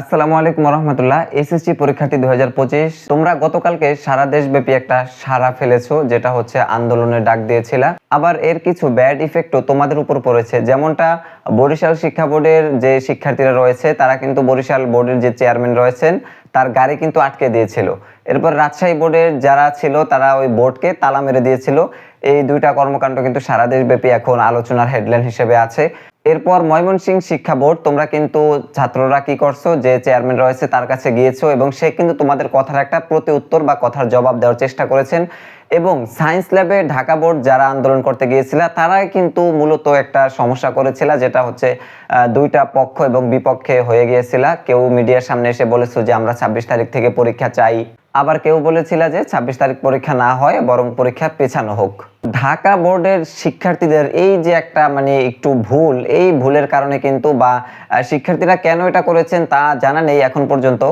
আসসালামু আলাইকুম রহমতুল্লাহ এসএসসি পরীক্ষার্থী দু তোমরা গতকালকে সারা দেশব্যাপী একটা সারা ফেলেছো, যেটা হচ্ছে আন্দোলনের ডাক দিয়েছিল। আবার এর কিছু ব্যাড ইফেক্টও তোমাদের উপর পড়েছে। যেমনটা বরিশাল শিক্ষা বোর্ডের যে শিক্ষার্থীরা রয়েছে, তারা কিন্তু বরিশাল বোর্ডের যে চেয়ারম্যান রয়েছেন তার গাড়ি কিন্তু আটকে দিয়েছিল। এরপর রাজশাহী বোর্ডের যারা ছিল, তারা ওই বোর্ডকে তালা মেরে দিয়েছিল। এই দুইটা কর্মকাণ্ড কিন্তু সারা দেশব্যাপী এখন আলোচনার হেডলাইন হিসেবে আছে। এরপর ময়মনসিংহ শিক্ষা বোর্ড, তোমরা কিন্তু ছাত্ররা কি করছ? যে চেয়ারম্যান রয়েছে তার কাছে গিয়েছো এবং সে কিন্তু তোমাদের কথার একটা প্রতি উত্তর বা কথার জবাব দেওয়ার চেষ্টা করেছেন। এবং সায়েন্স ল্যাবে ঢাকা বোর্ড যারা আন্দোলন করতে গিয়েছিল, তারাই কিন্তু মূলত একটা সমস্যা করেছিল, যেটা হচ্ছে দুইটা পক্ষ এবং বিপক্ষে হয়ে গিয়েছিল। কেউ মিডিয়ার সামনে এসে বলেছ যে, আমরা ছাব্বিশ তারিখ থেকে পরীক্ষা চাই। আবার কেউ বলেছিল যে, ছাব্বিশ তারিখ পরীক্ষা না হয়, বরং পরীক্ষা পেছানো হোক। ঢাকা বোর্ডের শিক্ষার্থীদের এই যে একটা মানে একটু ভুল, এই ভুলের কারণে কিন্তু বা শিক্ষার্থীরা কেন এটা করেছেন তা জানা নেই এখন পর্যন্ত।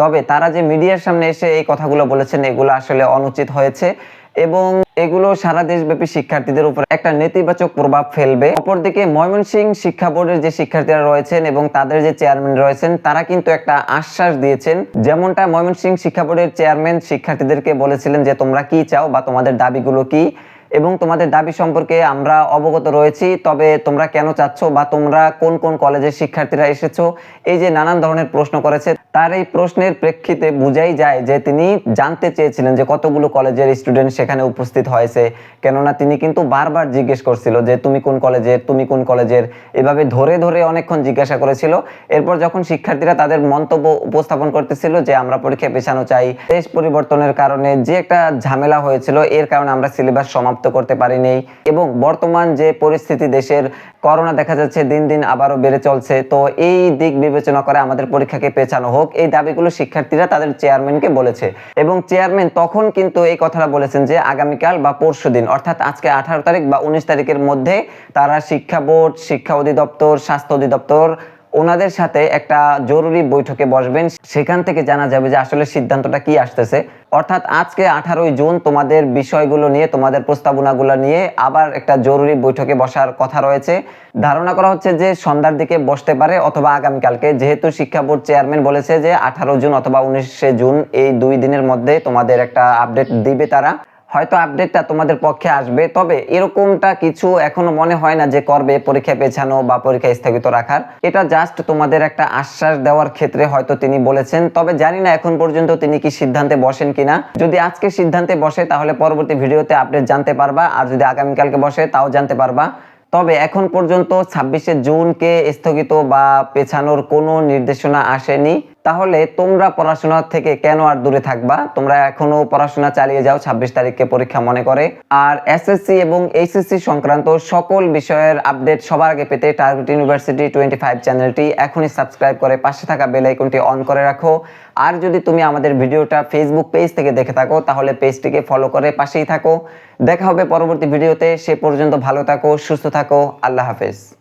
তবে তারা যে মিডিয়ার সামনে এসে এই কথাগুলো বলেছেন, এগুলো আসলে অনুচিত হয়েছে। এবং এগুলো সারা দেশব্যাপী শিক্ষার্থীদের উপর একটা নেতিবাচক প্রভাব ফেলবে। অপরদিকে ময়মনসিংহ শিক্ষা বোর্ডের যে শিক্ষার্থীরা রয়েছেন এবং তাদের যে চেয়ারম্যান রয়েছেন, তারা কিন্তু একটা আশ্বাস দিয়েছেন। যেমনটা ময়মনসিংহ শিক্ষা বোর্ডের চেয়ারম্যান শিক্ষার্থীদেরকে বলেছিলেন যে, তোমরা কি চাও বা তোমাদের দাবিগুলো কি? এবং তোমাদের দাবি সম্পর্কে আমরা অবগত রয়েছি, তবে তোমরা কেন চাচ্ছ বা তোমরা কোন কোন কলেজের শিক্ষার্থীরা এসেছ, এই যে নানান ধরনের প্রশ্ন করেছে, তার এই প্রশ্নের প্রেক্ষিতে বোঝাই যায় যে তিনি জানতে চেয়েছিলেন যে কতগুলো কলেজের স্টুডেন্ট সেখানে উপস্থিত হয়েছে, কেননা তিনি কিন্তু বারবার জিজ্ঞেস করছিল যে তুমি কোন কলেজের, তুমি কোন কলেজের, এভাবে ধরে ধরে অনেকক্ষণ জিজ্ঞাসা করেছিল। এরপর যখন শিক্ষার্থীরা তাদের মন্তব্য উপস্থাপন করতেছিল যে আমরা পরীক্ষা পেছানো চাই, দেশ পরিবর্তনের কারণে যে একটা ঝামেলা হয়েছিল, এর কারণে আমরা সিলেবাস সমাপ্ত করতে পারিনি এবং বর্তমান যে পরিস্থিতি দেশের করোনা দেখা যাচ্ছে, দিন দিন আবারও বেড়ে চলছে। তো এই দিক বিবেচনা করে আমাদের পরীক্ষাকে পেছানো হোক, এই দাবিগুলো শিক্ষার্থীরা তাদের চেয়ারম্যানকে বলেছে। এবং চেয়ারম্যান তখন কিন্তু এই কথাটা বলেছেন যে আগামীকাল বা পরশু দিন, অর্থাৎ আজকে আঠারো তারিখ বা উনিশ তারিখের মধ্যে তারা শিক্ষা বোর্ড, শিক্ষা অধিদপ্তর, স্বাস্থ্য অধিদপ্তর ওনাদের সাথে একটা জরুরি বৈঠকে বসবেন। সেখান থেকে জানা যাবে যে আসলে সিদ্ধান্তটা কি আসতেছে। অর্থাৎ আজকে আঠারোই জুন তোমাদের বিষয়গুলো নিয়ে, তোমাদের প্রস্তাবনাগুলো নিয়ে আবার একটা জরুরি বৈঠকে বসার কথা রয়েছে। ধারণা করা হচ্ছে যে সন্ধ্যার দিকে বসতে পারে অথবা আগামীকালকে। যেহেতু শিক্ষা বোর্ড চেয়ারম্যান বলেছে যে আঠারো জুন অথবা উনিশে জুন এই দুই দিনের মধ্যে তোমাদের একটা আপডেট দিবে তারা। হয়তো আপডেটটা তোমাদের পক্ষে আসবে। তবে এরকমটা কিছু এখনও মনে হয় না যে করবে পরীক্ষা পেছানো বা পরীক্ষা স্থগিত রাখার। এটা জাস্ট তোমাদের একটা আশ্বাস দেওয়ার ক্ষেত্রে হয়তো তিনি বলেছেন। তবে জানি না এখন পর্যন্ত তিনি কি সিদ্ধান্তে বসেন কিনা। যদি আজকে সিদ্ধান্তে বসে, তাহলে পরবর্তী ভিডিওতে আপডেট জানতে পারবা। আর যদি আগামীকালকে বসে, তাও জানতে পারবা। তবে এখন পর্যন্ত ছাব্বিশে জুনকে স্থগিত বা পেছানোর কোনো নির্দেশনা আসেনি। তাহলে তোমরা পড়াশোনা থেকে কেন আর দূরে থাকবা? তোমরা এখনও পড়াশোনা চালিয়ে যাও, ছাব্বিশ তারিখকে পরীক্ষা মনে করে। আর এসএসসি এবং এইচএসসি সংক্রান্ত সকল বিষয়ের আপডেট সবার আগে পেতে টার্গেট ইউনিভার্সিটি টোয়েন্টি ফাইভ চ্যানেলটি এখনই সাবস্ক্রাইব করে পাশে থাকা বেল আইকনটি অন করে রাখো। আর যদি তুমি আমাদের ভিডিওটা ফেসবুক পেজ থেকে দেখে থাকো, তাহলে পেজটিকে ফলো করে পাশেই থাকো। দেখা হবে পরবর্তী ভিডিওতে। সে পর্যন্ত ভালো থাকো, সুস্থ থাকো। আল্লাহ হাফেজ।